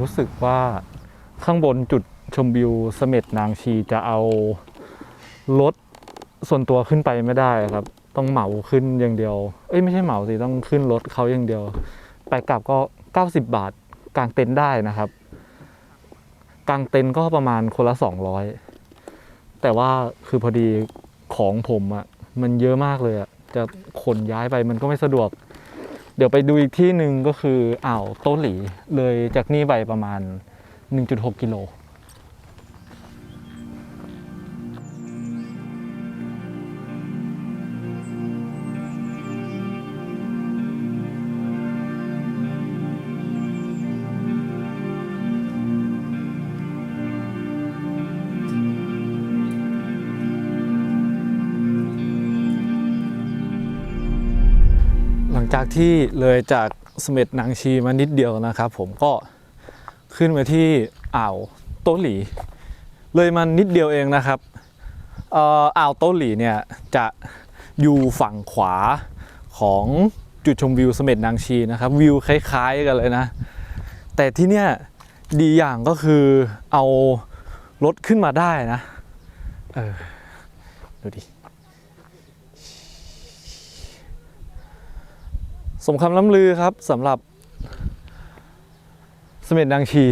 รู้สึกว่าข้างบนจุดชมวิวเสม็ดนางชีจะเอารถส่วนตัวขึ้นไปไม่ได้ครับ ต้องเหมาขึ้นอย่างเดียว เอ้ยไม่ใช่เหมาสิต้องขึ้นรถเขาอย่างเดียว ไปกลับก็ 90 บาทกางเต็นท์ได้นะครับกางเต็นท์ก็ประมาณคนละ 200 แต่ว่าคือพอดีของผมอะ่ะมันเยอะมากเลยอะ่ะจะขนย้ายไปมันก็ไม่สะดวก เดี๋ยวไปดูอีกที่หนึ่งก็คืออ่าวโตหลีเลยจากนี่ไปประมาณ 1.6 กิโล จากที่เลยจากเสม็ดนางชีมานิดเดียวนะครับ ผมก็ขึ้นมาที่อ่าวโตหลี เลยมานิดเดียวเองนะครับอ่าวโตหลีเนี่ยจะอยู่ฝั่งขวาของจุดชมวิวเสม็ดนางชีนะครับ วิวคล้ายๆกันเลยนะ แต่ที่เนี่ยดีอย่างก็คือเอารถขึ้นมาได้นะ เออ ดูดิ สมคำล้ำลือครับสำหรับเสม็ดนางชี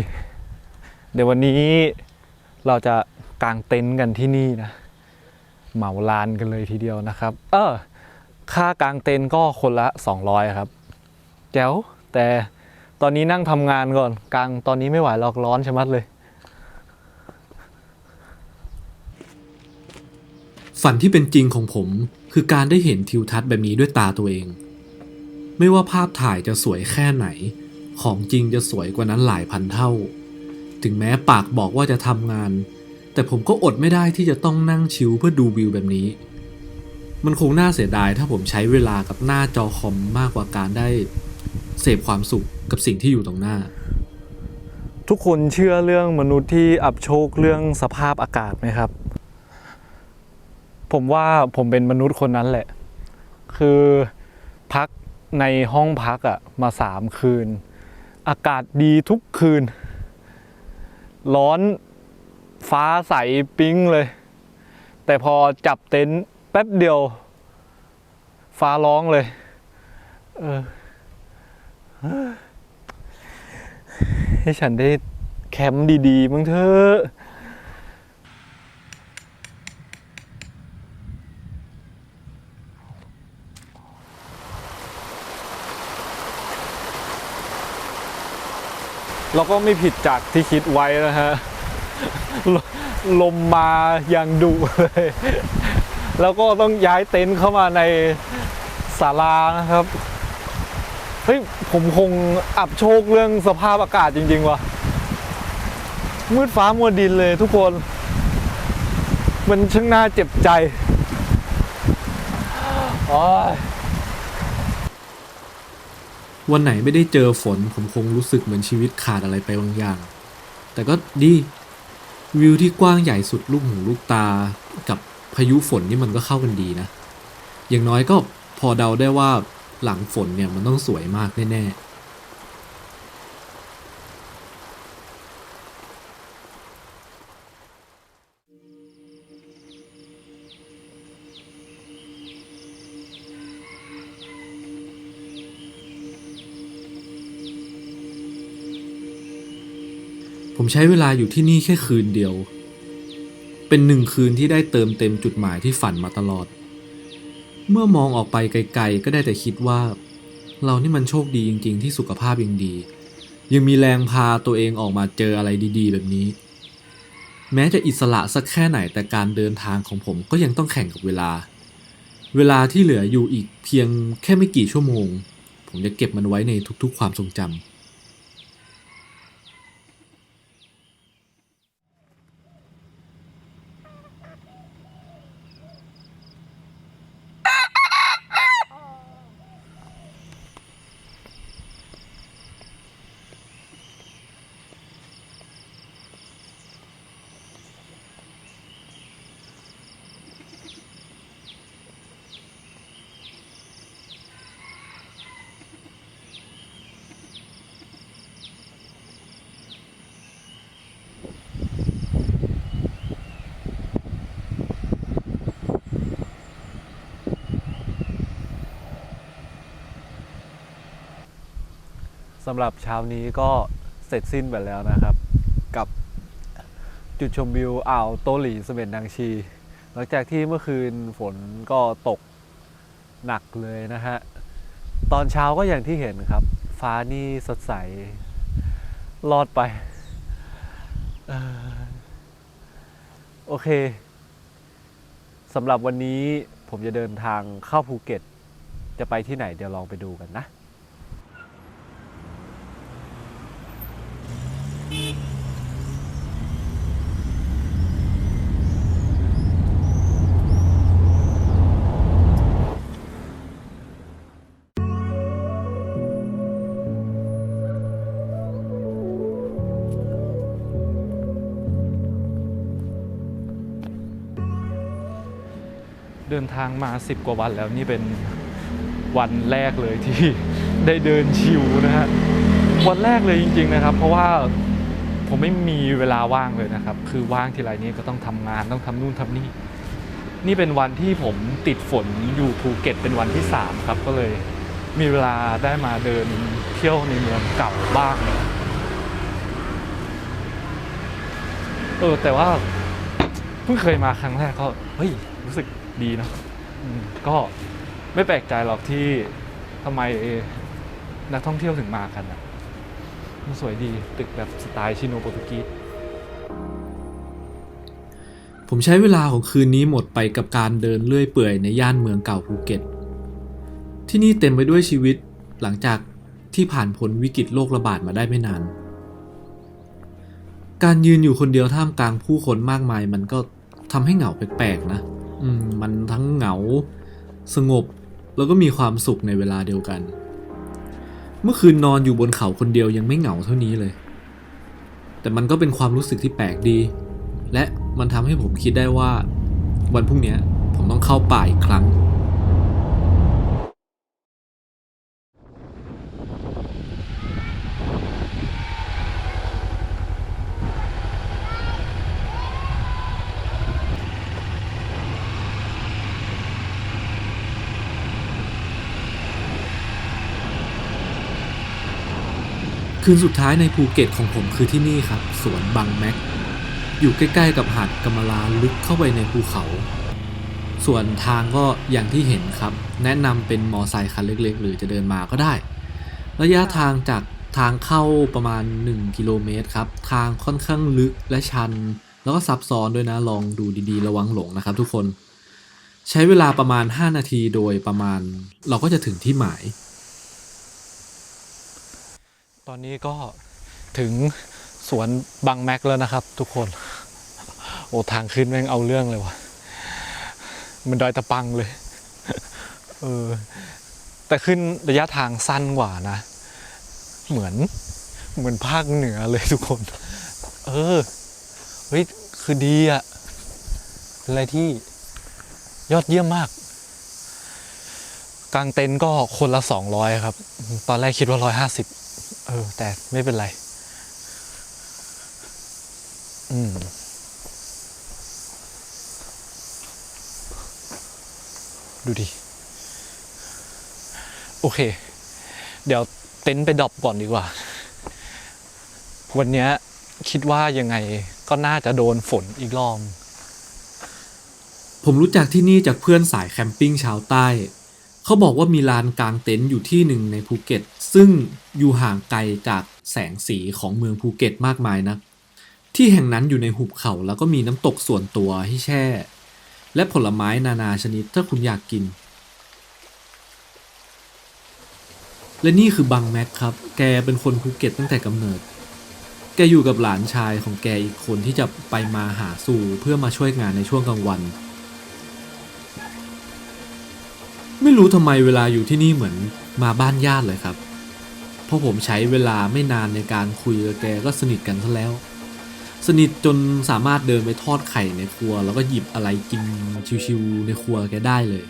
เดี๋ยววันนี้เราจะกางเต็นท์กันที่นี่นะเหมาลานกันเลยทีเดียวนะครับ เออค่ากางเต็นท์ก็คนละ 200 ครับแจ๋วแต่ตอนนี้นั่งทำงานก่อนกางตอนนี้ไม่ไหวหรอกร้อนชะมัดเลย ฝันที่เป็นจริงของผมคือการได้เห็นทิวทัศน์แบบนี้ด้วยตาตัวเอง ไม่ว่าภาพถ่ายจะสวยแค่ไหน ของจริงจะสวยกว่านั้นหลายพันเท่า ถึงแม้ปากบอกว่าจะทำงาน แต่ผมก็อดไม่ได้ที่จะต้องนั่งชิลเพื่อดูวิวแบบนี้ มันคงน่าเสียดายถ้าผมใช้เวลากับหน้าจอคอมมากกว่าการได้ เสพความสุขกับสิ่งที่อยู่ตรงหน้า ทุกคนเชื่อเรื่องมนุษย์ที่อับโชคเรื่องสภาพอากาศไหมครับ ผมว่าผมเป็นมนุษย์คนนั้นแหละ คือพัก ในห้องพักอะมาสามคืน อากาศดีทุกคืน ร้อนฟ้าใสปิ๊งเลย แต่พอจับเต็นท์แป๊บเดียว ฟ้าร้องเลย เออให้ฉันได้แคมป์ดีๆมั้งเถอะ เราก็ไม่ผิดจากที่คิดไว้นะฮะลลมมาอย่างดุเลย แล้วก็ต้องย้ายเต็นท์เข้ามาในศาลานะครับ เฮ้ย ผมคงอับโชคเรื่องสภาพอากาศจริง ๆว่ะ มืดฟ้ามัวดินเลยทุกคน มันช่างน่าเจ็บใจอ้ย วันไหนไม่ได้เจอฝนผมคงรู้สึกเหมือนชีวิตขาดอะไรไปบางอย่าง แต่ก็ดีวิวที่กว้างใหญ่สุดลูกหูลูกตากับพายุฝนนี่มันก็เข้ากันดีนะ อย่างน้อยก็พอเดาได้ว่าหลังฝนเนี่ยมันต้องสวยมากแน่ๆ ใช้เวลาอยู่ที่นี่แค่คืนเดียว เป็นหนึ่งคืนที่ได้เติมเต็มจุดหมายที่ฝันมาตลอด เมื่อมองออกไปไกลๆ ก็ได้แต่คิดว่า เรานี่มันโชคดีจริง ๆ ที่สุขภาพยังดี ยังมีแรงพาตัวเองออกมาเจออะไรดี ๆ แบบนี้ แม้จะอิสระสักแค่ไหนแต่การเดินทางของผมก็ยังต้องแข่งกับเวลา เวลาที่เหลืออยู่อีกเพียงแค่ไม่กี่ชั่วโมง ผมจะเก็บมันไว้ในทุกๆ ความทรงจำำหรับเช้านี้ก็เสร็จสิ้นไปแล้วนะครับ กับจุดชมวิวอ่าวโตหลีเสม็ดนางชี หลังจากที่เมื่อคืนฝนก็ตกหนักเลยนะฮะ ตอนเช้าก็อย่างที่เห็นครับ ฟ้านี่สดใส รอดไปออโอเคสำหรับวันนี้ผมจะเดินทางเข้าภูเก็ต จะไปที่ไหนเดี๋ยวลองไปดูกันนะ นทางมา 10 กว่าวันแล้วนี่เป็นวันแรกเลยที่ได้เดินชิวนะฮะวันแรกเลยจริง ๆนะครับ เพราะว่าผมไม่มีเวลาว่างเลยนะครับ คือว่างทีไรนี้ก็ต้องทำงานต้องทำนู่นทำนี่ นี่เป็นวันที่ผมติดฝนอยู่ภูเก็ตเป็นวันที่ 3 ครับ ก็เลยมีเวลาได้มาเดินเที่ยวในเมืองเก่าบ้างเออแต่ว่าเพิ่งเคยมาครั้งแรกก็เฮ้ยรู้สึก ดีเนอะก็ไม่แปลกใจหรอกที่ทำไมนักท่องเที่ยวถึงมากันอะมันสวยดีตึกแบบสไตล์ชิโนโปรตุกีสผมใช้เวลาของคืนนี้หมดไปกับการเดินเลื่อยเปื่อยในย่านเมืองเก่าภูเก็ต ที่นี่เต็มไปด้วยชีวิตหลังจากที่ผ่านพ้นวิกฤตโรคระบาดมาได้ไม่นาน การยืนอยู่คนเดียวท่ามกลางผู้คนมากมายมันก็ทำให้เหงาแปลกๆนะ อืมมันทั้งเหงาสงบแล้วก็มีความสุขในเวลาเดียวกัน เมื่อคืนนอนอยู่บนเขาคนเดียวยังไม่เหงาเท่านี้เลย แต่มันก็เป็นความรู้สึกที่แปลกดี และมันทำให้ผมคิดได้ว่า วันพรุ่งนี้ผมต้องเข้าป่าอีกครั้ง คืนสุดท้ายในภูเก็ตของผมคือที่นี่ครับ สวนบังแม็ก อยู่ใกล้ๆกับหาดกำมะลาลึกเข้าไปในภูเขา ส่วนทางก็อย่างที่เห็นครับ แนะนำเป็นมอไซค์คันเล็กๆ หรือจะเดินมาก็ได้ ระยะทางจากทางเข้าประมาณ 1 กิโลเมตรครับ ทางค่อนข้างลึกและชัน แล้วก็ซับซ้อนด้วยนะ ลองดูดีๆ ระวังหลงนะครับทุกคน ใช้เวลาประมาณ 5 นาทีโดยประมาณ เราก็จะถึงที่หมาย ตอนนี้ก็ถึงสวนบางแม็กแล้วนะครับ ทุกคน โอ้ทางขึ้นแม่งเอาเรื่องเลยวะมันดอยตะปังเลย เออ แต่ขึ้นระยะทางสั้นกว่านะ เหมือน เหมือนภาคเหนือเลยทุกคน เออ เฮ้ย คือดีอะเป็นอะไรที่ยอดเยี่ยมมาก กลางเต็นท์ก็คนละสองร้อยครับ ตอนแรกคิดว่าร้อยห้าสิบ เออ แต่ไม่เป็นไร อืม ดูดิ โอเค เดี๋ยวเต็นท์ไปดรอปก่อนดีกว่า วันนี้คิดว่ายังไงก็น่าจะโดนฝนอีกรอบผมรู้จักที่นี่จากเพื่อนสายแคมปิ้งชาวใต้ เขาบอกว่ามีลานกลางเต็นท์อยู่ที่หนึ่งในภูเก็ต ซึ่งอยู่ห่างไกลจากแสงสีของเมืองภูเก็ตมากมายนะที่แห่งนั้นอยู่ในหุบเขาแล้วก็มีน้ำตกส่วนตัวให้แช่ และผลไม้นานาชนิดถ้าคุณอยากกิน และนี่คือบังแม็กครับ แกเป็นคนภูเก็ตตั้งแต่กำเนิด แกอยู่กับหลานชายของแกอีกคนที่จะไปมาหาสู่เพื่อมาช่วยงานในช่วงกลางวัน ไม่รู้ทำไมเวลาอยู่ที่นี่เหมือนมาบ้านญาติเลยครับ เพราะผมใช้เวลาไม่นานในการคุยกับแกก็สนิทกันซะแล้ว สนิทจนสามารถเดินไปทอดไข่ในครัว แล้วก็หยิบอะไรกินชิวๆในครัวแกได้เลย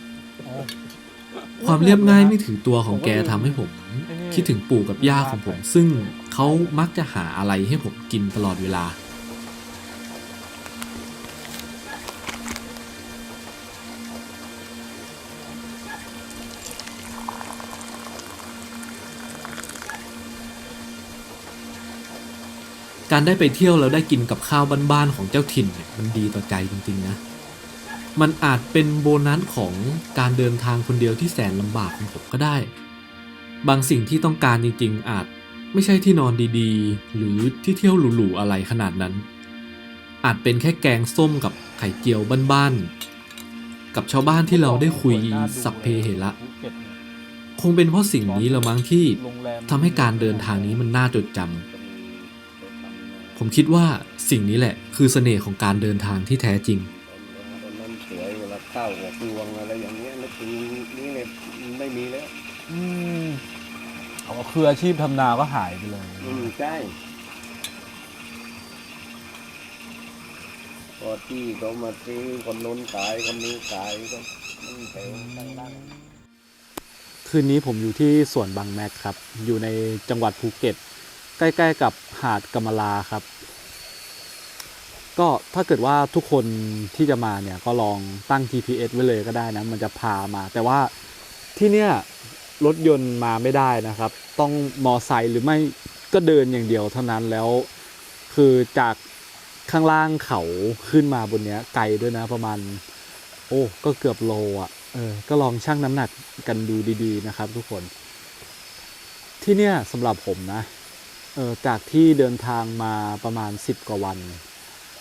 ความเรียบง่ายไม่ถึงตัวของแกทำให้ผม คิดถึงปู่กับย่าของผม ซึ่งเขามักจะหาอะไรให้ผมกินตลอดเวลา การได้ไปเที่ยวแล้วได้กินกับข้าวบ้านๆของเจ้าถิ่นเนี่ยมันดีต่อใจจริงๆนะ มันอาจเป็นโบนัสของการเดินทางคนเดียวที่แสนลำบากของผมก็ได้ บางสิ่งที่ต้องการจริงๆ อาจไม่ใช่ที่นอนดีๆ หรือที่เที่ยวหรูๆอะไรขนาดนั้น อาจเป็นแค่แกงส้มกับไข่เจียวบ้านๆ กับชาวบ้านที่เราได้คุยสัพเพเหระคงเป็นเพราะสิ่งนี้ละมั้งที่ทำให้การเดินทางนี้มันน่าจดจำ ผมคิดว่าสิ่งนี้แหละคือเสน่ห์ของการเดินทางที่แท้จริงตอนนั้นสวยเวลาข้าวออกรวงอะไรอย่างเงี้ยแล้วปีนี้เนี่ยไม่มีแล้วอืมเอาคืออาชีพทำนาก็หายไปเลยอืมใช่พอที่เขามาซื้อคนโน้นขายคนนี้ขายก็มันแถวตั้งล่างคืนนี้ผมอยู่ที่สวนบางแมกครับ อยู่ในจังหวัดภูเก็ต ใกล้ ๆ กับหาดกำมะลาครับ ก็ถ้าเกิดว่าทุกคนที่จะมาเนี่ยก็ลองตั้ง GPS ไว้เลยก็ได้นะมันจะพามา แต่ว่าที่เนี่ยรถยนต์มาไม่ได้นะครับ ต้องมอไซค์หรือไม่ก็เดินอย่างเดียวเท่านั้นแล้ว คือจากข้างล่างเขาขึ้นมาบนเนี้ยไกลด้วยนะประมาณ โอ้ก็เกือบโลอะเออก็ลองชั่งน้ำหนักกันดูดี ๆ นะครับ ทุกคน ที่เนี่ยสำหรับผมนะ จากที่เดินทางมาประมาณ 10 กว่าวัน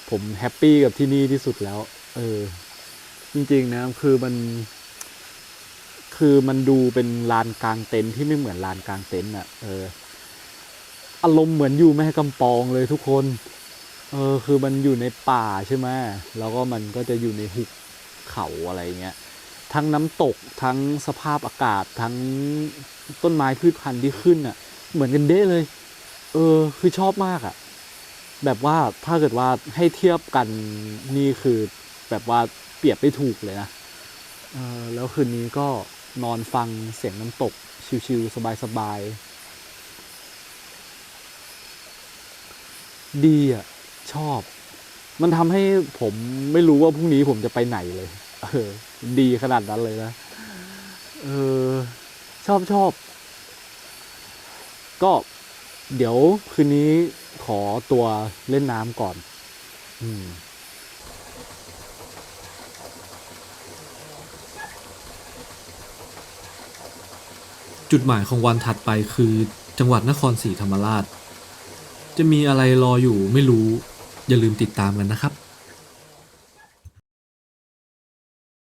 ผมแฮปปี้กับที่นี่ที่สุดแล้ว เออ จริงๆนะ คือมัน คือมันดูเป็นลานกลางเต็นท์ที่ไม่เหมือนลานกลางเต็นท์อะ เออ อารมณ์เหมือนอยู่แม่กำปองเลยทุกคน เออ คือมันอยู่ในป่าใช่ไหมแล้วก็มันก็จะอยู่ในหุบเขาอะไรเงี้ย ทั้งน้ำตก ทั้งสภาพอากาศ ทั้งต้นไม้พืชพันธุ์ที่ขึ้นอะ เหมือนกันเด้เลย เออ คือชอบมากอะแบบว่าถ้าเกิดว่าให้เทียบกันนี่คือ แบบว่าเปรียบไม่ถูกเลยนะเออแล้วคืนนี้ก็นอนฟังเสียงน้ำตก ชิวๆสบายๆ ดีอะชอบ มันทำให้ผมไม่รู้ว่าพรุ่งนี้ผมจะไปไหนเลยเออดีขนาดนั้นเลยนะเออชอบชอบก็ เดี๋ยวคืนนี้ขอตัวเล่นน้ำก่อน อืมจุดหมายของวันถัดไปคือจังหวัดนครศรีธรรมราช จะมีอะไรรออยู่ไม่รู้ อย่าลืมติดตามกันนะครับ